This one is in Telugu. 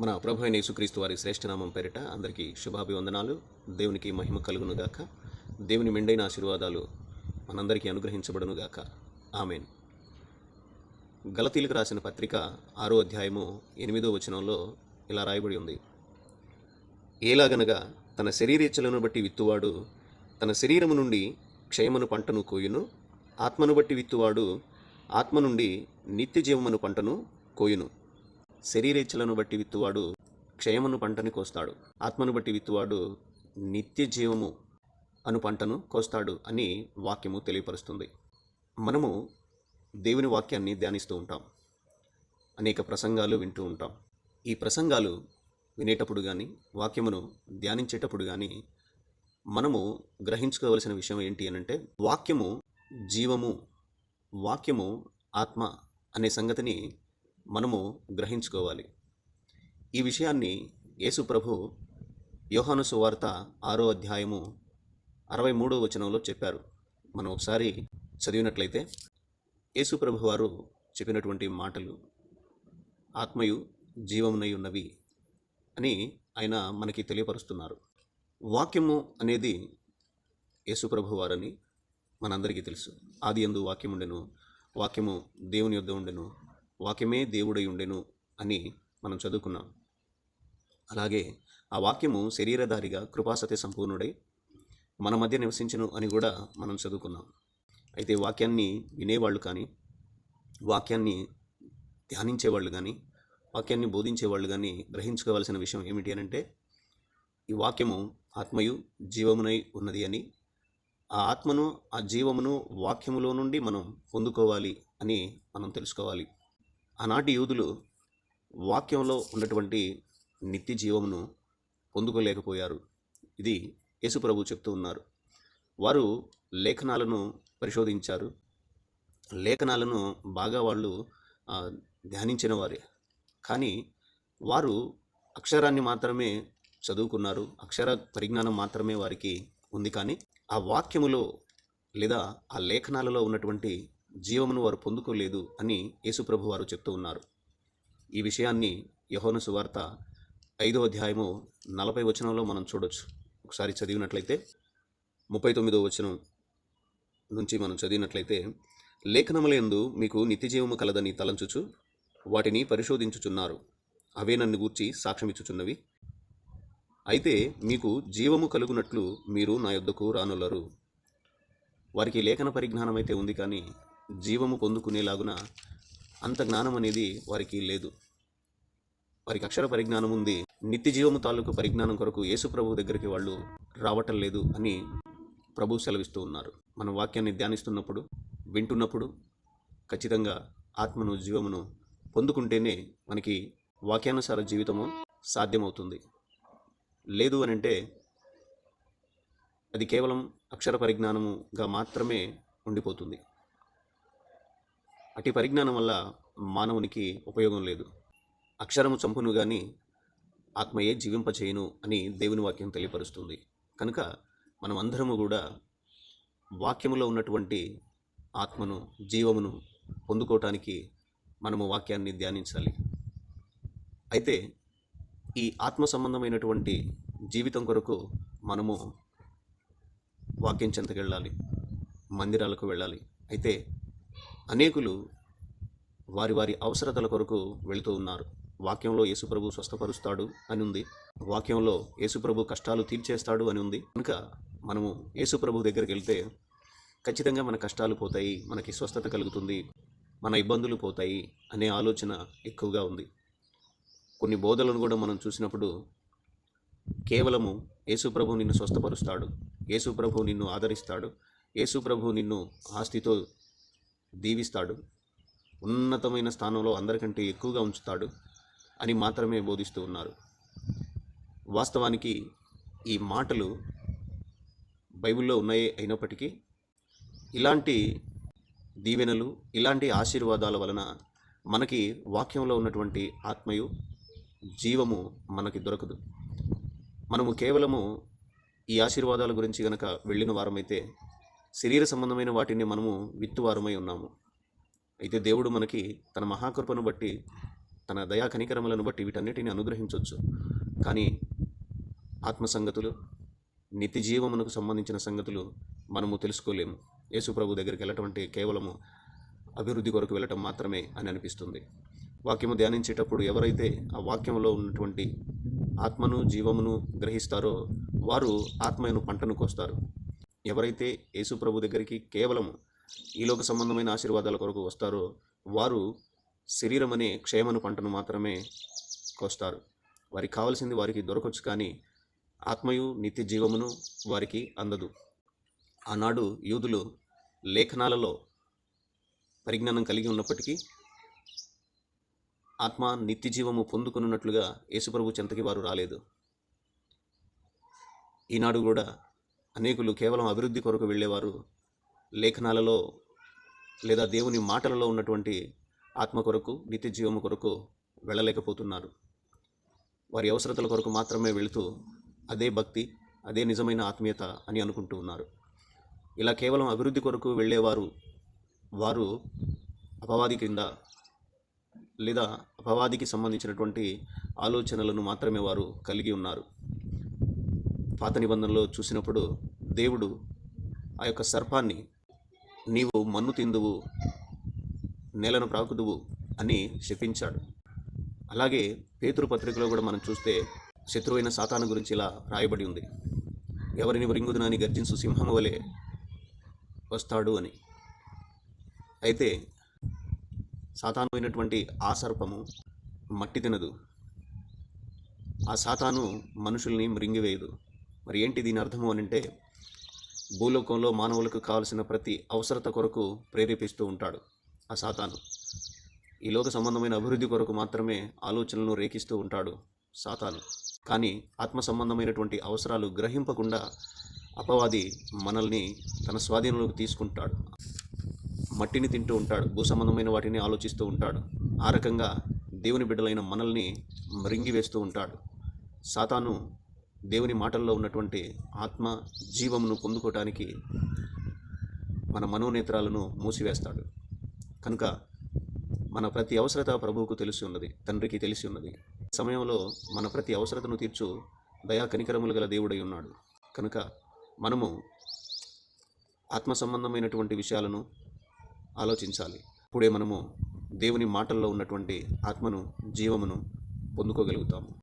మన ప్రభు అయిన యేసుక్రీస్తు వారి శ్రేష్ఠనామం పేరిట అందరికీ శుభాభివందనాలు. దేవునికి మహిమ కలుగును గాక దేవుని మెండైన ఆశీర్వాదాలు మనందరికీ అనుగ్రహించబడును గాక ఆమెన్. గలతీలకు రాసిన పత్రిక ఆరో అధ్యాయము ఎనిమిదో వచనంలో ఇలా రాయబడి ఉంది. ఏలాగనగా తన శరీరేచ్ఛలను బట్టి విత్తువాడు తన శరీరము నుండి క్షయమను పంటను కోయును ఆత్మను బట్టి విత్తువాడు ఆత్మ నుండి నిత్య జీవమును పంటను కోయును. శరీరేచ్ఛలను బట్టి విత్తువాడు క్షయమును పంటని కోస్తాడు. ఆత్మను బట్టి విత్తువాడు నిత్య జీవము అను పంటను కోస్తాడు అని వాక్యము తెలియపరుస్తుంది. మనము దేవుని వాక్యాన్ని ధ్యానిస్తూ ఉంటాం. అనేక ప్రసంగాలు వింటూ ఉంటాం. ఈ ప్రసంగాలు వినేటప్పుడు కానీ వాక్యమును ధ్యానించేటప్పుడు కానీ మనము గ్రహించుకోవలసిన విషయం ఏంటి అని అంటే వాక్యము జీవము వాక్యము ఆత్మ అనే సంగతిని మనము గ్రహించుకోవాలి. ఈ విషయాన్ని యేసు ప్రభు యోహాను సువార్త ఆరో అధ్యాయము అరవై మూడో వచనంలో చెప్పారు. మనం ఒకసారి చదివినట్లయితే యేసు ప్రభు వారు చెప్పినటువంటి మాటలు ఆత్మయు జీవమునై ఉన్నవి అని ఆయన మనకి తెలియపరుస్తున్నారు. వాక్యము అనేది యేసుప్రభు వారని మనందరికీ తెలుసు. ఆది ఎందు వాక్యం ఉండెను వాక్యము దేవుని యొద్ద ఉండెను వాక్యమే దేవుడై ఉండెను అని మనం చదువుకున్నాం. అలాగే ఆ వాక్యము శరీరధారిగా కృపాసతి సంపూర్ణుడై మన మధ్య నివసించను అని కూడా మనం చదువుకున్నాం. అయితే వాక్యాన్ని వినేవాళ్ళు కానీ వాక్యాన్ని ధ్యానించేవాళ్ళు కానీ వాక్యాన్ని బోధించేవాళ్ళు కానీ గ్రహించుకోవాల్సిన విషయం ఏమిటి అని అంటే ఈ వాక్యము ఆత్మయు జీవమునై ఉన్నది అని ఆ ఆత్మను ఆ జీవమును వాక్యములో నుండి మనం పొందుకోవాలి అని మనం తెలుసుకోవాలి. ఆనాటి యూదులు వాక్యంలో ఉన్నటువంటి నిత్య జీవమును పొందుకోలేకపోయారు. ఇది యేసుప్రభు చెప్తూ ఉన్నారు. వారు లేఖనాలను పరిశోధించారు. లేఖనాలను బాగా వాళ్ళు ధ్యానించిన వారే. కానీ వారు అక్షరాన్ని మాత్రమే చదువుకున్నారు. అక్షర పరిజ్ఞానం మాత్రమే వారికి ఉంది. కానీ ఆ వాక్యములో లేదా ఆ లేఖనాలలో ఉన్నటువంటి జీవమును వారు పొందుకోలేదు అని యేసుప్రభు వారు చెప్తూ ఉన్నారు. ఈ విషయాన్ని యహోను సువార్త ఐదో అధ్యాయము నలభై వచనంలో మనం చూడొచ్చు. ఒకసారి చదివినట్లయితే ముప్పై తొమ్మిదో వచనం నుంచి మనం చదివినట్లయితే లేఖనములందు మీకు నిత్యజీవము కలదని తలంచుచు వాటిని పరిశోధించుచున్నారు. అవే నన్ను గూర్చి సాక్ష్యమిచ్చుచున్నవి. అయితే మీకు జీవము కలుగునట్లు మీరు నా యొద్దకు రానులరు. వారికి లేఖన పరిజ్ఞానం అయితే ఉంది కానీ జీవము పొందుకునేలాగున అంత జ్ఞానం అనేది వారికి లేదు. వారికి అక్షర పరిజ్ఞానం ఉంది. నిత్య జీవము తాలూకు పరిజ్ఞానం కొరకు యేసు ప్రభు దగ్గరికి వాళ్ళు రావటం లేదు అని ప్రభు సెలవిస్తూ ఉన్నారు. మన వాక్యాన్ని ధ్యానిస్తున్నప్పుడు వింటున్నప్పుడు ఖచ్చితంగా ఆత్మను జీవమును పొందుకుంటేనే మనకి వాక్యానుసార జీవితము సాధ్యమవుతుంది. లేదు అని అంటే అది కేవలం అక్షర పరిజ్ఞానముగా మాత్రమే ఉండిపోతుంది. అటు పరిజ్ఞానం వల్ల మానవునికి ఉపయోగం లేదు. అక్షరము చంపును కానీ ఆత్మయే జీవింపచేయును అని దేవుని వాక్యం తెలియపరుస్తుంది. కనుక మనం అందరము కూడా వాక్యములో ఉన్నటువంటి ఆత్మను జీవమును పొందుకోవటానికి మనము వాక్యాన్ని ధ్యానించాలి. అయితే ఈ ఆత్మ సంబంధమైనటువంటి జీవితం కొరకు మనము వాక్యం చెంతకెళ్ళాలి. మందిరాలకు వెళ్ళాలి. అయితే అనేకులు వారి వారి అవసరతల కొరకు వెళుతూ ఉన్నారు. వాక్యంలో యేసుప్రభు స్వస్థపరుస్తాడు అని ఉంది. వాక్యంలో యేసుప్రభు కష్టాలు తీర్చేస్తాడు అని ఉంది. కనుక మనము యేసుప్రభు దగ్గరికి వెళ్తే ఖచ్చితంగా మన కష్టాలు పోతాయి మనకి స్వస్థత కలుగుతుంది మన ఇబ్బందులు పోతాయి అనే ఆలోచన ఎక్కువగా ఉంది. కొన్ని బోధలను కూడా మనం చూసినప్పుడు కేవలము యేసుప్రభు నిన్ను స్వస్థపరుస్తాడు యేసుప్రభు నిన్ను ఆదరిస్తాడు యేసుప్రభు నిన్ను ఆస్తితో దీవిస్తాడు. ఉన్నతమైన స్థానంలో అందరికంటే ఎక్కువగా ఉంచుతాడు అని మాత్రమే బోధిస్తూ ఉన్నారు. వాస్తవానికి ఈ మాటలు బైబిల్లో ఉన్నాయి అయినప్పటికీ ఇలాంటి దీవెనలు ఇలాంటి ఆశీర్వాదాల వలన మనకి వాక్యంలో ఉన్నటువంటి ఆత్మయు జీవము మనకి దొరకదు. మనము కేవలము ఈ ఆశీర్వాదాల గురించి గనక వెళ్ళిన వారమైతే శరీర సంబంధమైన వాటిని మనము విత్తువారమై ఉన్నాము. అయితే దేవుడు మనకి తన మహాకృపను బట్టి తన దయా కనికరములను బట్టి వీటన్నిటిని అనుగ్రహించవచ్చు కానీ ఆత్మ సంగతులు నిత్య జీవమునకు సంబంధించిన సంగతులు మనము తెలుసుకోలేము. యేసు ప్రభు దగ్గరికి వెళ్ళటం అంటే కేవలము అభివృద్ధి కొరకు వెళ్ళటం మాత్రమే అని అనిపిస్తుంది. వాక్యము ధ్యానించేటప్పుడు ఎవరైతే ఆ వాక్యంలో ఉన్నటువంటి ఆత్మను జీవమును గ్రహిస్తారో వారు ఆత్మను పంటను కోస్తారు. ఎవరైతే యేసు ప్రభు దగ్గరికి కేవలం ఈలోక సంబంధమైన ఆశీర్వాదాల కొరకు వస్తారో వారు శరీరం అనే క్షేమను పంటను మాత్రమే కోస్తారు. వారికి కావలసింది వారికి దొరకవచ్చు కానీ ఆత్మయు నిత్య జీవమును వారికి అందదు. ఆనాడు యూదులు లేఖనాలలో పరిజ్ఞానం కలిగి ఉన్నప్పటికీ ఆత్మ నిత్య జీవము పొందుకున్నట్లుగా యేసుప్రభు చెంతకి వారు రాలేదు. ఈనాడు కూడా అనేకులు కేవలం అభివృద్ధి కొరకు వెళ్ళేవారు. లేఖనాలలో లేదా దేవుని మాటలలో ఉన్నటువంటి ఆత్మ కొరకు నిత్య జీవము కొరకు వెళ్ళలేకపోతున్నారు. వారి అవసరతల కొరకు మాత్రమే వెళుతూ అదే భక్తి అదే నిజమైన ఆత్మీయత అని అనుకుంటూ ఉన్నారు. ఇలా కేవలం అభివృద్ధి కొరకు వెళ్ళేవారు వారు అపవాది క్రింద లేదా అపవాదికి సంబంధించినటువంటి ఆలోచనలను మాత్రమే వారు కలిగి ఉన్నారు. పాత నిబంధనలో చూసినప్పుడు దేవుడు ఆ యొక్క సర్పాన్ని నీవు మన్ను తిందువు నేలను ప్రాకుదువు అని శపించాడు. అలాగే పేతురు పత్రికలో కూడా మనం చూస్తే శత్రువైన సాతాను గురించి ఇలా రాయబడి ఉంది. ఎవరిని మరింగుదునని గర్జించు సింహం వలె వస్తాడు అని. అయితే సాతాను అయినటువంటి ఆ సర్పము మట్టి తినదు. ఆ సాతాను మనుషుల్ని మృంగివేయదు. మరి ఏంటి దీని అర్థము అని అంటే భూలోకంలో మానవులకు కావలసిన ప్రతి అవసరత కొరకు ప్రేరేపిస్తూ ఉంటాడు ఆ సాతాను. ఈ లోక సంబంధమైన అభివృద్ధి కొరకు మాత్రమే ఆలోచనలను రేకిస్తూ ఉంటాడు సాతాను. కానీ ఆత్మ సంబంధమైనటువంటి అవసరాలు గ్రహింపకుండా అపవాది మనల్ని తన స్వాధీనంలోకి తీసుకుంటాడు. మట్టిని తింటూ ఉంటాడు భూ సంబంధమైన వాటిని ఆలోచిస్తూ ఉంటాడు. ఆ రకంగా దేవుని బిడ్డలైన మనల్ని మృంగివేస్తూ ఉంటాడు. సాతాను దేవుని మాటల్లో ఉన్నటువంటి ఆత్మ జీవమును పొందుకోవటానికి మన మనోనేత్రాలను మూసివేస్తాడు. కనుక మన ప్రతి అవసరత ప్రభువుకు తెలిసి ఉన్నది తండ్రికి తెలిసి ఉన్నది. సమయంలో మన ప్రతి అవసరతను తీర్చు దయా కనికరములు గల దేవుడై ఉన్నాడు. కనుక మనము ఆత్మ సంబంధమైనటువంటి విషయాలను ఆలోచించాలి. అప్పుడే మనము దేవుని మాటల్లో ఉన్నటువంటి ఆత్మను జీవమును పొందుకోగలుగుతాము.